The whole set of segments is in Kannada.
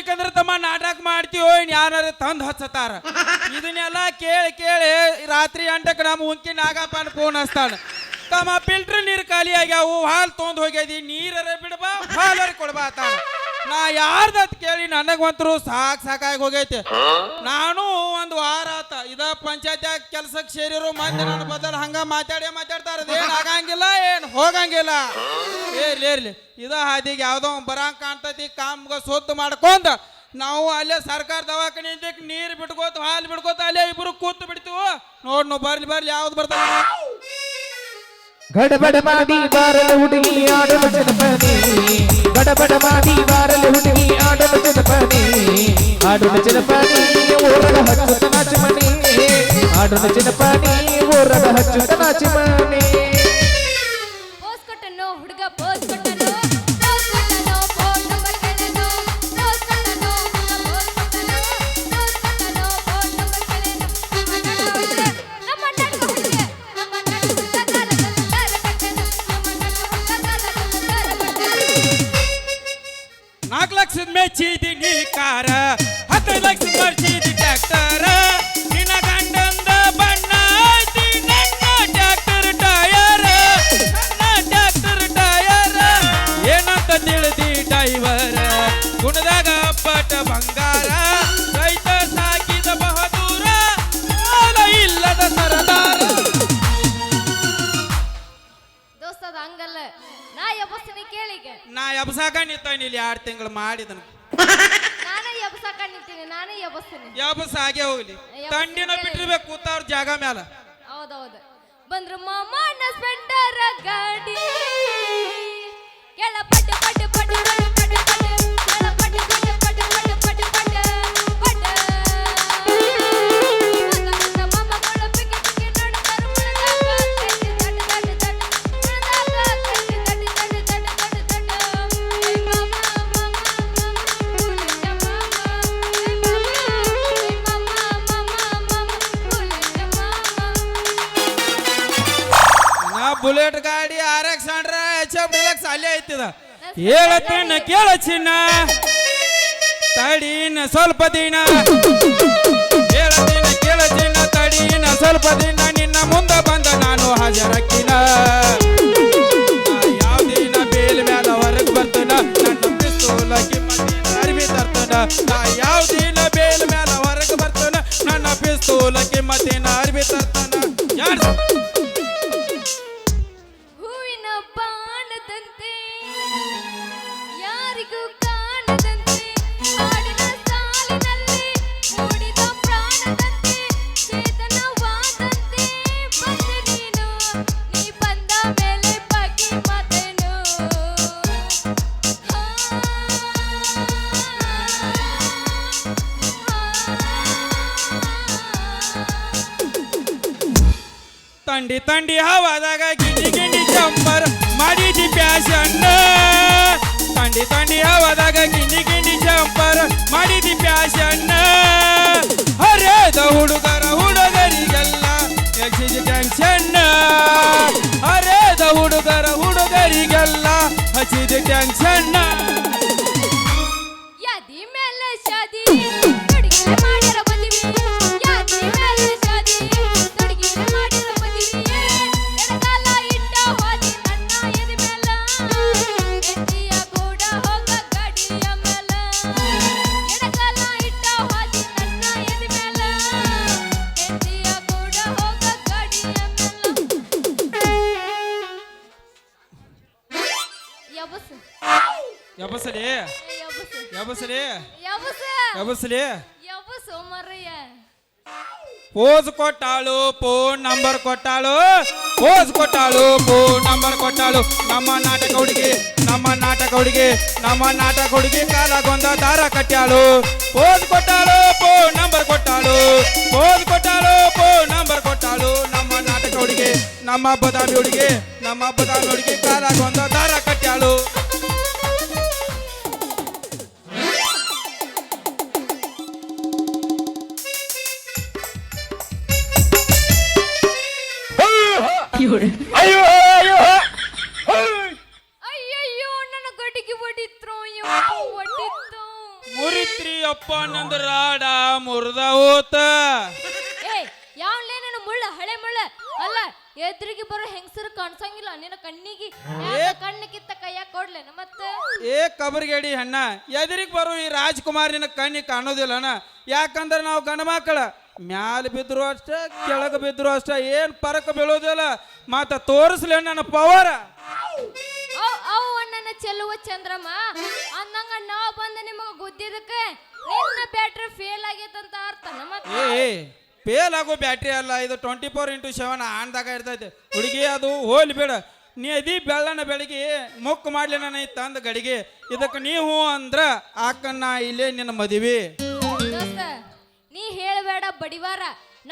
ಬೇಕಂದ್ರೆ ತಮ್ಮ ನಾಟಕ ಮಾಡ್ತೀವೋ ಇನ್ ಯಾರ ತಂದ್ ಹಚ್ಚತಾರ. ಇದನ್ನೆಲ್ಲ ಕೇಳಿ ಕೇಳಿ ರಾತ್ರಿ ಅಂಟಕ್ಕೆ ನಮ್ಮ ಉಂಕಿ ನಾಗಪ್ಪನ ಫೋನ್ ಹಚ್ತಾನ ತಮ್ಮ ಫಿಲ್ಟರ್ ನೀರು ಖಾಲಿ ಆಗ್ಯಾವು ಹಾಲು ತೊಗೊಂಡ್ ಹೋಗ್ಯದಿ ನೀರರ ಬಿಡ್ಬಾ ಹಾಲರ ಕೊಡ್ಬಾ ಅಂತಾನ. ನಾ ಯಾರ್ದತ್ ಕೇಳಿ ನನಗಂತರು ಸಾಕ್ ಸಾಕಾಗಿ ಹೋಗೈತೆ. ನಾನು ಒಂದು ಇದ ಪಂಚಾಯತ್ಯಾಗ ಕೆಲ್ಸಕ್ಕೆ ಸೇರಿರೋ ಮಂದಿ ನನ್ನ ಬದಲ್ ಹಂಗ ಮಾತಾಡಿ ಮಾತಾಡ್ತಾರ. ಏನ್ ಆಗಂಗಿಲ್ಲ, ಏನ್ ಹೋಗಂಗಿಲ್ಲ. ಏರ್ಲಿ ಏರ್ಲಿ ಇದ ಹಾದಿಗೆ ಯಾವ್ದೋ ಬರಂಗ್ ಕಾಣ್ತತಿ, ಕಾಮ್ಗ ಸೊತ್ತು ಮಾಡ್ಕೊಂತ ನಾವು ಅಲ್ಲೇ ಸರ್ಕಾರ ದವಾಖಾನೆ ನೀರ್ ಬಿಟ್ಕೋತ, ಹಾಲು ಬಿಡ್ಕೋತ ಅಲ್ಲೇ ಇಬ್ರು ಕೂತು ಬಿಡ್ತೀವೋ? ನೋಡ್ ನಾವು ಬರ್ಲಿ ಬರ್ಲಿ, ಯಾವ್ದು ಬರ್ತಾವ ಗಡಬಡ ಮಾಡಿ ಬಾರಲು ಹುಡುಗಿ ಆಡಲು ಜನಪದಿ ಗಡಬಡ ಮಾಡಿ ಬಾರಲು ಹುಡುಗಿ ಆಡಲು ಜನಪದಿ ಆಡಲು ಜನಪದಿ ಆಡಲು ಜನಪದಿ ಊರಗ ಮಾಡಿದನು. ನಾನೇ ನಿಂತೀನಿ ನಾನೇ ಹಾಗೆ ಹೋಗ್ಲಿ. ತಂಡಿನ ಬಿಟ್ಟಿರ್ಬೇಕು ಕೂತವ್ರ ಜಾಗ ಮ್ಯಾಲ. ಹೌದೌದು. ಬಂದ್ರು ಮಾಮನ ಸ್ಪೆಂಡರ್ ಗಾಡಿ. ಕೆಳ ಪಟ್ಟು ಪಟ್ಟು ಹೇಳತ್ತೇನ ಕೇಳ ಚಿನ್ನ ತಡೀನ ಸ್ವಲ್ಪ ದಿನ. ಹೇಳತ್ತೀನ ಕೇಳ ಚಿನ್ನ ತಡೀನ ಸ್ವಲ್ಪ ದಿನ. ನಿನ್ನ ಮುಂದೆ ಬಂದ ನಾನು ಹಾಜರಕ್ಕಿನ ಯಾವ ದಿನ ಬೇಲ್ ಮ್ಯಾಲ ಹೊರಗೆ ಬರ್ತನ ನನ್ನ ಪಿಸ್ತೂಲ ಕಿಮ್ಮತ್ತಿನ ಅರಿವಿ ತರ್ತನ ತಂಡಿ ತಂಡಿ ಹವಾದಾಗ ಗಿಂಡಿ ಗಿಂಡಿ ಚಂಬರ್ ಮಾಡಿದಿ ಪ್ಯಾಶನ್ ತಂಡಿ ತಂಡಿ ಹವಾದಾಗ ಗಿಂಡಿ ಗಿಂಡಿ ಚಂಬರ್ ಮಾಡಿದಿ ಯಬಸಲಿ ಯಬಸ್ ಮರ್ರಯ್ಯ ಪೋಸ್ ಕೊಟ್ಟಾಳು ಫೋನ್ ನಂಬರ್ ಕೊಟ್ಟಾಳು. ಪೋಸ್ ಕೊಟ್ಟಾಳು ಫೋನ್ ನಂಬರ್ ಕೊಟ್ಟಾಳು. ನಮ್ಮ ನಾಟಕ ಹುಡುಗಿ ನಮ್ಮ ನಾಟಕ ಹುಡುಗಿ ನಮ್ಮ ನಾಟಕ ಹುಡುಗಿ ಕಾಲಗೊಂದ ದಾರ ಕಟ್ಟಾಳು ಪೋಸ್ ಕೊಟ್ಟಾಳು ಫೋನ್ ನಂಬರ್ ಕೊಟ್ಟಾಳು. ಪೋಸ್ ಕೊಟ್ಟಾಳು ಫೋನ್ ನಂಬರ್ ಕೊಟ್ಟಾಳು. ನಮ್ಮ ನಾಟಕ ಹುಡುಗಿ ನಮ್ಮ ಬದಾಮಿ ಹುಡುಗಿ ನಮ್ಮ ಬದಾಮಿ ಹುಡುಗಿ ಕಾಲಗೊಂದ ದಾರ ಕಟ್ಟಾಳು ಅಯ್ಯೋ ಅಯ್ಯೋ ಅಯ್ಯಯ್ಯೋ ನನ್ನ ಗಡಿಗೆ ಒಡಿತ್ರು ಒಡಿತ್ತು ಮುರಿತ್ರಿ ಅಪ್ಪ ನಂದು ರಾಡ ಮುರಿದ ಹೋತ. ಏ ಯಾವ್ಲೇ ನಿನ್ನ ಮುಳ್ಳ ಹಳೆ ಮುಳ್ಳ? ಅಲ್ಲ ಎದುರಿಗೆ ಬರೋ ಹೆಂಗಸರು ಕಾಣಿಸಂಗಿಲ್ಲ. ನಿನ್ನ ಕಣ್ಣಿಗೆ ಯಾಕ ಕಣ್ಣು ಕಿತ್ತ ಕೈಯಾಗ ಕೊಡ್ಲೇನ ಮತ್ತೆ? ಏ ಕಬರ್ಗೇಡಿ ಅಣ್ಣ ಎದುರಿಗೆ ಬರೋ ಈ ಕಣ್ಣಿಗೆ ಕಾಣೋದಿಲ್ಲ ಅಣ್ಣ. ಯಾಕಂದ್ರೆ ನಾವು ಗಂಡ ಮಕ್ಕಳ. ಮ್ಯಾಲ ಬಿದ್ರು ಅಷ್ಟ ಕೆಳಗೆ ಬಿದ್ರು ಅಷ್ಟ ಏನು ಪರಕ ಬೀಳೋದಿಲ್ಲ. ಮತ್ತ ತೋರಿಸ್ಲಿ ನನ್ನ ಪವರ್ ಅವ್ ಅಣ್ಣನ ಚೆಲ್ಲುವ ಚಂದ್ರಮ್ಮ. ಅಂದಂಗ ನಾವ್ ಬಂದ ನಿಮಗ ಗುದ್ದಿದಕ್ಕೆ ನಿನ್ನ ಬ್ಯಾಟ್ರಿ ಫೇಲ್ ಆಗೈತಂತ ಅರ್ಥ ನಮ್ಮ ಏ ಫೇಲ್ ಆಗೋ ಬ್ಯಾಟ್ರಿ ಅಲ್ಲ ಇದು ಟ್ವೆಂಟಿ ಫೋರ್ ಇಂಟು ಸೆವೆನ್ ಆನ್ದಾಗ ಇರ್ತೈತೆ. ಹುಡುಗಿ ಅದು ಹೋಲಿ ಬೇಡ. ನೀ ಅದಿ ಬೆಳ್ಳನ ಬೆಳಗ್ಗೆ ಮುಕ್ ಮಾಡ್ಲಿ ನನ್ನ ತಂದ ಗಡಿಗೆ. ಇದಕ್ಕೆ ನೀವು ಅಂದ್ರ ಆಕನ್ನ ಇಲ್ಲೇ ನಿನ್ನ ಮದುವೆ. ನೀ ಹೇಳಬೇಡ ಬಡಿವಾರ.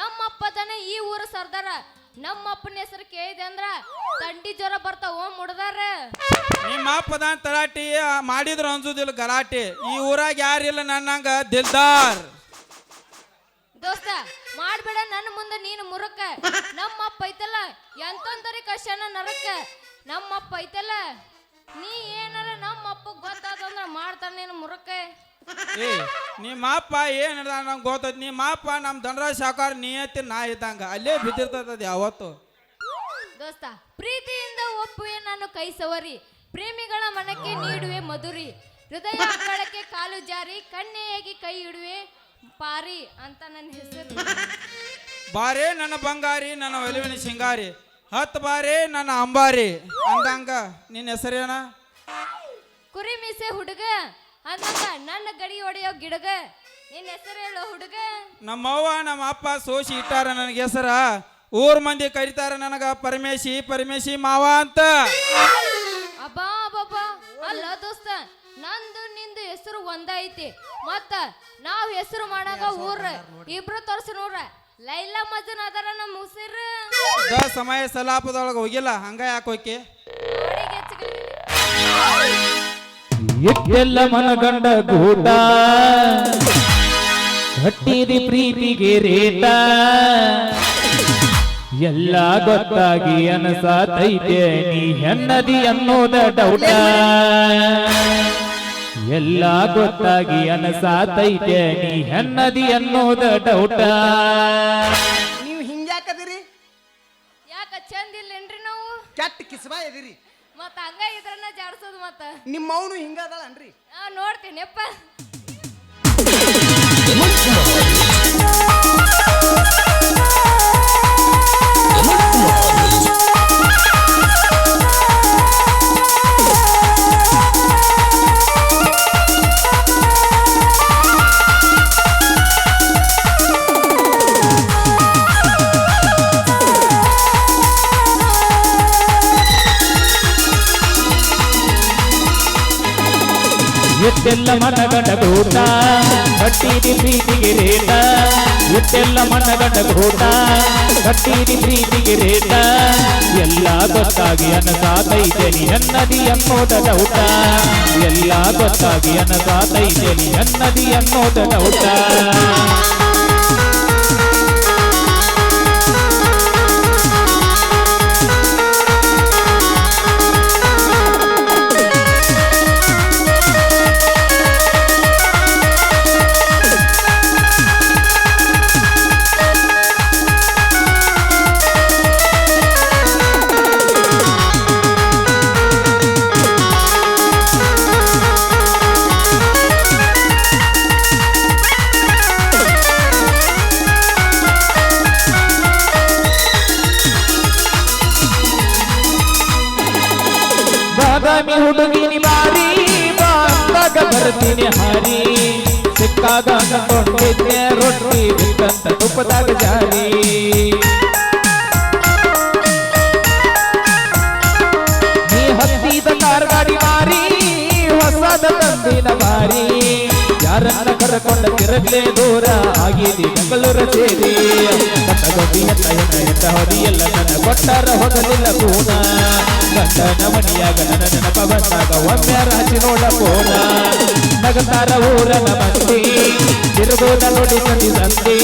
ನಮ್ಮಪ್ಪ ತಾನೆ ಈ ಊರ ಸರ್ದಾರ. ನಮ್ಮಪ್ಪನ ಹೆಸರು ಕೇಳಿದೆ ಅಂದ್ರ ತಂಡಿ ಜ್ವರ ಬರ್ತಾವ ಮುಡ್ದಾರ. ನಿಮ್ಮ ಅಪ್ಪದ ತಲಾಟಿ ಮಾಡಿದ್ರ ಅನ್ಸುದಿಲ್ಲ ಗಲಾಟೆ. ಈ ಊರಾಗ ಯಾರಿಲ್ಲ ನನ್ನಂಗ ದಿಲ್ದಾರ್. ದೋಸ್ತ ಮಾಡ್ಬೇಡ ನನ್ನ ಮುಂದೆ ನೀನು ಮುರಕ ನಮ್ಮಪ್ಪ ಐತಲ್ಲ ಎಂತೊಂದರಿ ಕಷ್ಟನ ನರಕ ನಮ್ಮಪ್ಪ ಐತಲ್ಲ ನೀ ಏನಾರ ನಮ್ಮ ನಮ್ಮಪ್ಪ ಗೊತ್ತಾದಂದ್ರ ಮಾಡ್ತಾರೆ ನೀನು ಮುರಕ ಏ ನಿಮ್ಮ ಅಪ್ಪ ಏನ್ ಹಿಡ್ದ ನಂಗೆ ಗೊತ್ತೈತಿ ನಿಮ್ಮ ಅಪ್ಪ ನಮ್ಮ ಧನರಾಜ್ ಸಾಕಾರ ನಿಯತಿ ನಾ ಇದ್ದಂಗ. ಅಲ್ಲೇ ಬಿದ್ದಿರ್ತದ ಯಾವತ್ತು ದೋಸ್ತ ಪ್ರೀತಿಯಿಂದ ಒಪ್ಪುವೆ ನಾನು ಕೈ ಸವರಿ ಪ್ರೇಮಿಗಳ ಮನಕ್ಕೆ ನೀಡುವೆ ಮಧುರಿ ಹೃದಯ ಅಂಗಳಕ್ಕೆ ಕಾಲು ಜಾರಿ ಕಣ್ಣೆಯಾಗಿ ಕೈ ಇಡುವೆ ಪಾರಿ ಅಂತ ನನ್ನ ಹೆಸರು. ಬಾರೆ ನನ್ನ ಬಂಗಾರಿ ನನ್ನ ಒಲಿವಿನ ಸಿಂಗಾರಿ ಹತ್ತು ಬಾರಿ ನನ್ನ ಅಂಬಾರಿ. ಅಂದಂಗ ನಿನ್ನ ಹೆಸರೇನ? ಕುರಿ ಮೀಸೆ ಹುಡುಗ ಅಂದಂಗ ನನ್ನ ಗಡಿ ಹೊಡೆಯೋ ಗಿಡಗ ನಿನ್ನ ಹೆಸರು ಹೇಳೋ ಹುಡುಗ? ನಮ್ಮವ್ವ ನಮ್ಮ ಅಪ್ಪ ಸೋಸಿ ಇಟ್ಟಾರ ನನಗೆ ಹೆಸರ. ಊರ್ ಮಂದಿ ಕರಿತಾರ ನನಗ ಪರಮೇಶಿ ಪರಮೇಶಿ ಮಾವ ಅಂತ. ಅಬ್ಬಾ ಅಬ್ಬಬ್ಬಾ ಅಲ್ಲ ದೋಸ್ತ ನಂದು ನಿಂದು ಹೆಸರು ಒಂದೈತಿ. ಮತ್ತ ನಾವ್ ಹೆಸರು ಮಾಡಾಗ ಊರ ಇಬ್ರು ತೋರ್ಸಿ ನೋಡ್ರ. ಲೈಲಾ ಮಜನ್ ಅದರ ನಮ್ಮ ಉಸಿರು. ದ ಸಮಯ ಸಲಾಪದೊಳಗೆ ಹೋಗಿಲ್ಲ ಹಂಗ ಯಾಕೆ ಹೋಗಿ ಎಕ್ಕೆಲ್ಲ ಮನಗಂಡ ಗೂಟ. ಕಟ್ಟಿದಿ ಪ್ರೀತಿಗೆ ರೇಟ. ಎಲ್ಲ ಗೊತ್ತಾಗಿ ಅನಸಾತೈತೆ ನೀ ಹೆಣ್ಣದಿ ಅನ್ನೋದ ಡೌಟ ಎಲ್ಲ ಗೊತ್ತಾಗಿ ಅನಸಾತೈತೆ ನೀ ಹೆಣ್ಣದಿ ಅನ್ನೋದ ಡೌಟ ನೀವು ಹಿಂಗ್ಯಾಕದಿರಿ ಯಾಕ ಚಂದ ಇಲ್ಲೇನ್ರಿ ನಾವು? ಕೆಟ್ಟ ಕಿಸ್ಬಾ ಎದಿರಿ? ಮತ್ತ ಹಂಗ ಇದ್ರನ್ನ ಜಾಡ್ಸೋದು ಮತ್ತ. ನಿಮ್ಮ ಅವನು ಹಿಂಗದಳನ್ರಿ ಆ ನೋಡ್ತೀನಿಪ್ಪ. ಎತ್ತೆಲ್ಲ ಮನಗಂಡ ಗೂಟ ಕಟ್ಟಿದಿ ಪ್ರೀತಿಗೆ ರೇಟ. ಎಲ್ಲ ಮನಗಂಡ ಗೂಟ ಕಟ್ಟಿದಿ ಪ್ರೀತಿಗೆ ರೇಟ. ಎಲ್ಲ ಗೊತ್ತಾಗಿ ಅನಸಾತೈತೆ ನೀ ಅನ್ನದಿ ಊಟ ಎಲ್ಲ ಗೊತ್ತಾಗಿ ಅನಸಾತೈತೆ ನೀ ಅನ್ನದಿ ಅನ್ನೋದ ಬರ್ತೀನಿ ಹಾರಿ, ಸಿಕ್ಕಾಗ ಅಂದ್ಕೊಂಡಿದ್ದೆ ರೊಟ್ಟಿ ಬಿಕ್ಕಂತ ತುಪ್ಪದಾಗ ಜಾರಿ. ನೀ ಹತ್ತಿದ ಕಾರ್ ಗಾಡಿ ಮಾರಿ, ಹೊಸದ ತಂದಿನ ಮಾರಿ. ಯಾರನ್ನ ಕರ್ಕೊಂಡ ತಿರಗ್ಲೇ ದೂರ, ಆಗಿದೆ ಬೆಂಗಳೂರ ಸೇರಿ. ಎತ್ತ ಎತ್ತ ಹೊದಿಯಲ್ಲ ನನ್ನ ಕೊಟ್ಟಾರ ಹೊಗಲಿಲ್ಲ ಕೂನ ಗಂಡನ ಮಣಿಯಾಗ ನನ್ನ ನೆನಪ ಬಂದಾಗ ಒಮ್ಮೆ ರಾಜಿ ನೋಡ ನಗತಾರ ಊರನ ಮಂದಿ ತಿರುಗೋದ ನೋಡಿ ಸಂದಿ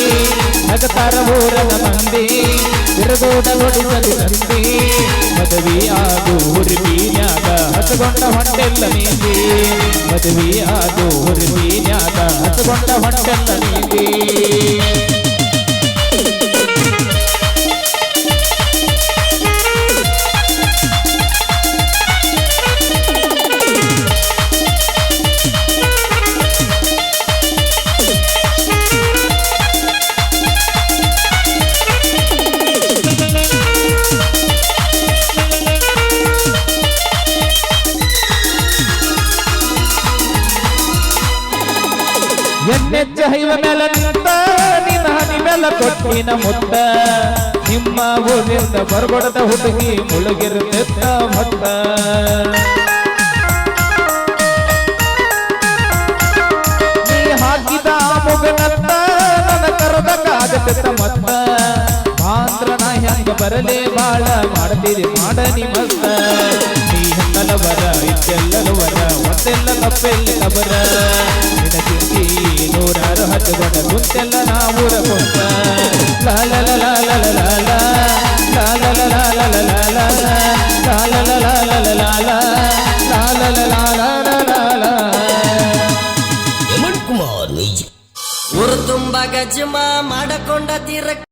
ನಗತಾರ ಊರನ ಮಂದಿ ತಿರುಗೋದ ನೋಡಿ ಸಂದಿ ಮದುವೆ ಆಗು ಊರಿ ಬೀನ್ಯಾಗ ಹಸಗೊಂಡ ಹೊಟ್ಟೆಲ್ಲ ನೀಂದಿ. ಮದುವೆ ಅದು ಹುರುವಿನ್ಯಾಗ ಹಸಗೊಂಡ ಹೊಟ್ಟೆಲ್ಲ ನೀತಿ ಮುತ್ತಿನ ಮುತ್ತ ನಿಮ್ಮ ಊರಿಂದ ಬರ್ಬಡದ ಹುಡುಗಿ ಮುಳುಗಿರುತ್ತ ಮತ್ತ ನೀ ಹಾಕಿದ ಮುಗನತ್ತ ನನ್ನ ಕರೆದ ಕಾಗದ ಮತ್ತ. ಮಾಂತ್ರನ ಹೆಂಗ ಬರಲೇ ಬಾಳ ಮಾಡ್ತೀರಿ ಮಾಡ ನಿಮತ್ತ ನೀ ಹೆಂಗಲವರ ಇತ್ತೆಲ್ಲವರ ಮತ್ತೆಲ್ಲ ತಪ್ಪೆಲ್ಲ ಬರ ನಿನಗಿಂತಿ ನೂರಾರು ಹಚ್ಚುಗೊಂಡ ಕುಂತೆಲ್ಲ ನಾವೂರ ಕೊಂತ ಲಾಲ ಲಾಲ ಲಾಲ ಲಾಲ ಲಾಲ ಲಾಲ ಲಾಲ ಲಾಲ ಲಾಲ ಲಾಲ ಲಾಲ ಯಮನ್ ಕುಮಾರ್ ಮ್ಯೂಸಿಕ್ ಊರು ತುಂಬ ಗಜಮ ಮಾಡಕೊಂಡ ತೀರ